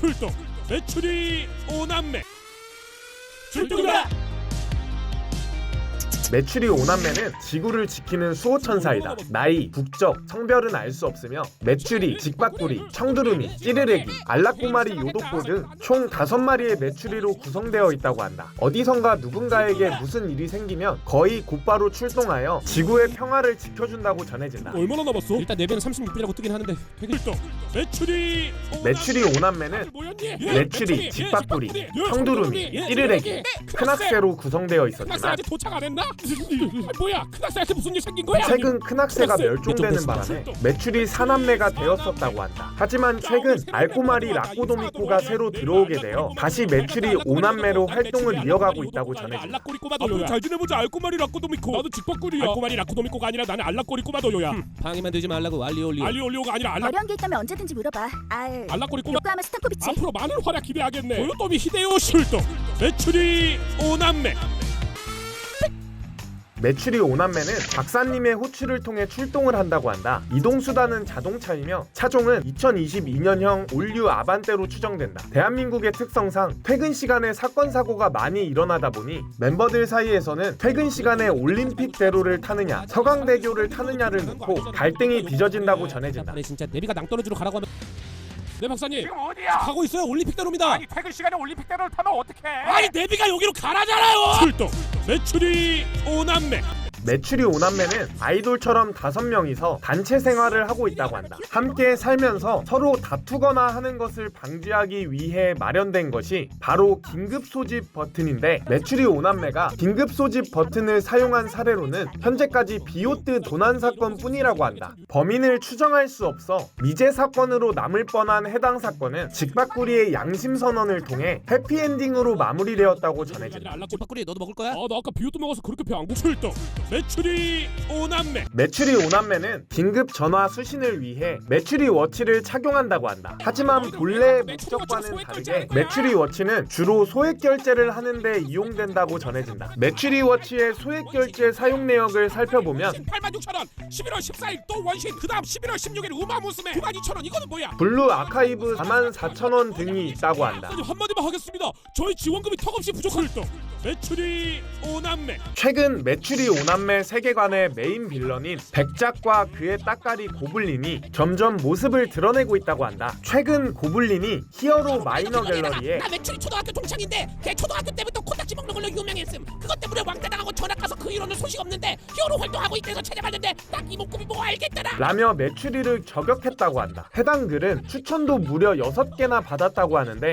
출동. 매출이 오남매. 출동이다 매출이 오남매는 지구를 지키는 수호천사이다. 나이, 국적, 성별은 알 수 없으며 매출이, 직박구리, 청두루미, 찌르레기, 알락꼬마리, 요독고 등총 다섯 마리의 매출이로 구성되어 있다고 한다. 어디선가 누군가에게 무슨 일이 생기면 거의 곧바로 출동하여 지구의 평화를 지켜준다고 전해진다. 얼마나 남았어? 일단 네 배는 36분이라고 뜨긴 하는데 되게 출동 매출이 매출이 오남매는 뭐였니? 매출이, 직박구리, 청두루미, 찌르레기, 큰악새로 구성되어 있었지만 아직 도착 안 했나? 아, 뭐야 큰학생한테 무슨 일 생긴 거야? 최근 큰악새가 멸종되는 바람에 매출이 사남매가 되었었다고 한다. 하지만 최근 알꼬마리 라꼬도미코가 새로 들어오게 되어 다시 매출이 오남매로 활동을 이어가고 있다고 전해진다. 꼬마도요야 잘 지내보자 알꼬마리 라꼬도미코 나도 직박구리야 알꼬마리 라꼬도미코가 아니라 나는 알락꼬리 꼬마도요야 방해만 되지 말라고 알리올리오 알리올리오가 아니라 알락 어려운 게 있다면 언제든지 물어봐. 알. 알락꼬리 꼬마 요코하마 스타코비치. 앞으로 많은 활약 기대하겠네 도요토미 히데요 출동 매출이 오남매 매출이 오남매는 박사님의 호출을 통해 출동을 한다고 한다. 이동 수단은 자동차이며 차종은 2022년형 올류 아반떼로 추정된다. 대한민국의 특성상 퇴근 시간에 사건 사고가 많이 일어나다 보니 멤버들 사이에서는 퇴근 시간에 올림픽대로를 타느냐 서강대교를 타느냐를 놓고 갈등이 빚어진다고 전해진다. 네 진짜 내비가 낭떠러지로 가라고 하면 네 박사님 지금 어디야? 가고 있어요 올림픽대로입니다 아니 퇴근 시간에 올림픽대로를 타면 어떡해? 아니 내비가 여기로 가라잖아요 출동 매출이 오남매 매출이 오남매는 아이돌처럼 다섯 명이서 단체 생활을 하고 있다고 한다. 함께 살면서 서로 다투거나 하는 것을 방지하기 위해 마련된 것이 바로 긴급 소집 버튼인데 매출이 오남매가 긴급 소집 버튼을 사용한 사례로는 현재까지 비오트 도난 사건뿐이라고 한다. 범인을 추정할 수 없어 미제 사건으로 남을 뻔한 해당 사건은 직박구리의 양심 선언을 통해 해피엔딩으로 마무리되었다고 전해진다. 알락꼬리 집밥구리 너도 먹을 거야? 아나 아까 비오트 먹어서 그렇게 배안 고프 출동 매출이 오남매 매출이 오남매는 긴급 전화 수신을 위해 매출이 워치를 착용한다고 한다. 하지만 본래의 목적과는 다르게 매출이 워치는 주로 소액 결제를 하는데 이용된다고 전해진다. 매출이 워치의 소액 결제 사용 내역을 살펴보면 8만 6천 원 11월 14일 또 원신 그 다음 11월 16일 우마 무스메 9만 2천 원 이거는 뭐야 블루 아카이브 4만 4천 원 등이 있다고 한다. 한마디만 하겠습니다 저희 지원금이 턱없이 부족할 동 매출이 오남매 최근 매출이 오남매 세계관의 메인 빌런인 백작과 그의 따까리 고블린이 점점 모습을 드러내고 있다고 한다. 최근 고블린이 히어로 마이너 갤러리에 나 매출이 초등학교 동창인데 걔 초등학교 때부터 코딱지 먹는 걸로 유명했음 그것 때문에 왕따 당하고 전학 가서 그 이후로는 소식 없는데 히어로 활동하고 있대서 찾아봤는데. 딱 이 목구비 보고 알겠더라. 라며 매출이를 저격했다고 한다. 해당 글은 추천도 무려 6개나 받았다고 하는데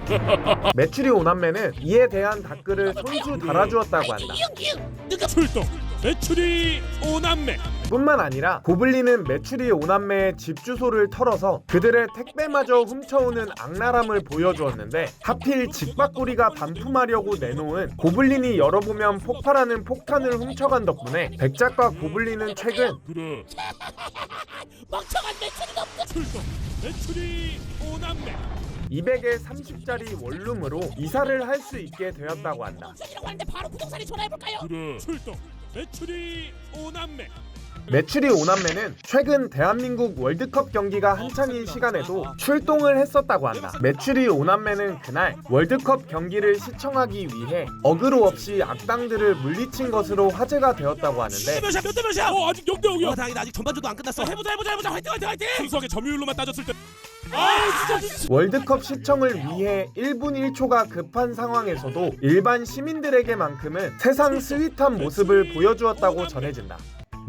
매출이 오남매는 이에 대한 댓글을 손수 달아주었다고 한다. 기응 누가 출동 매출이 오남매. 뿐만 아니라 고블린은 매출이 오남매의 집 주소를 털어서 그들의 택배마저 훔쳐오는 악랄함을 보여주었는데 하필 직박구리가 반품하려고 내놓은 고블린이 열어보면 폭발하는 폭탄을 훔쳐간 덕분에 백작과 고블린은 최근 그래. 멍청한 매출이 없어 출동. 매출이 오남매. 200에 30짜리 원룸으로 이사를 할 수 있게 되었다고 한다. 이라고 하는데 바로 부동산에 전화해볼까요? 그래. 출동 매출이 오남매. 매출이 오남매는 최근 대한민국 월드컵 경기가 한창인 시간에도 출동을 했었다고 한다. 매출이 오남매는 그날 월드컵 경기를 시청하기 위해 어그로 없이 악당들을 물리친 것으로 화제가 되었다고 하는데 몇이야? 몇대 몇이야? 어 아직 0대 0이야. 어 다행이다. 아직 전반전도 안 끝났어. 해보자 해보자 해보자. 화이팅 화이팅 화이팅! 순수하게 점유율로만 따졌을 때 월드컵 시청을 위해 1분 1초가 급한 상황에서도 일반 시민들에게만큼은 세상 스윗한 모습을 보여주었다고 전해진다.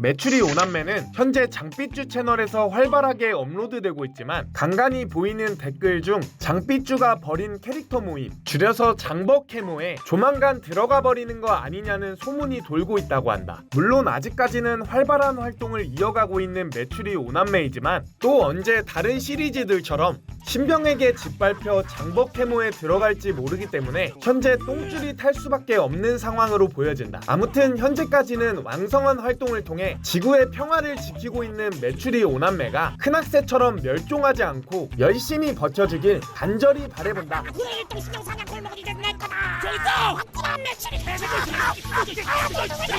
매출이 오남매는 현재 장삐쭈 채널에서 활발하게 업로드되고 있지만 간간히 보이는 댓글 중 장삐쭈가 벌인 캐릭터 모임 줄여서 장버캐모에 조만간 들어가 버리는 거 아니냐는 소문이 돌고 있다고 한다. 물론 아직까지는 활발한 활동을 이어가고 있는 매출이 오남매이지만 또 언제 다른 시리즈들처럼 신병에게 짓밟혀 장버캐모에 들어갈지 모르기 때문에 현재 똥줄이 탈 수밖에 없는 상황으로 보여진다. 아무튼 현재까지는 왕성한 활동을 통해 지구의 평화를 지키고 있는 매출이 오남매가 큰악새처럼 멸종하지 않고 열심히 버텨주길 간절히 바래본다. 그래 또 신영상향 골목이 이제 내 거다 저기 또 확고한 매출이 진짜 그래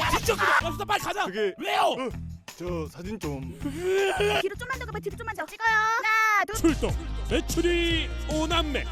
갑시다 빨리 가자 그게 왜요 저 사진 좀 뒤로 좀만 더 가봐. 뒤로 좀만 더. 찍어요. 출동. 매출이 오남매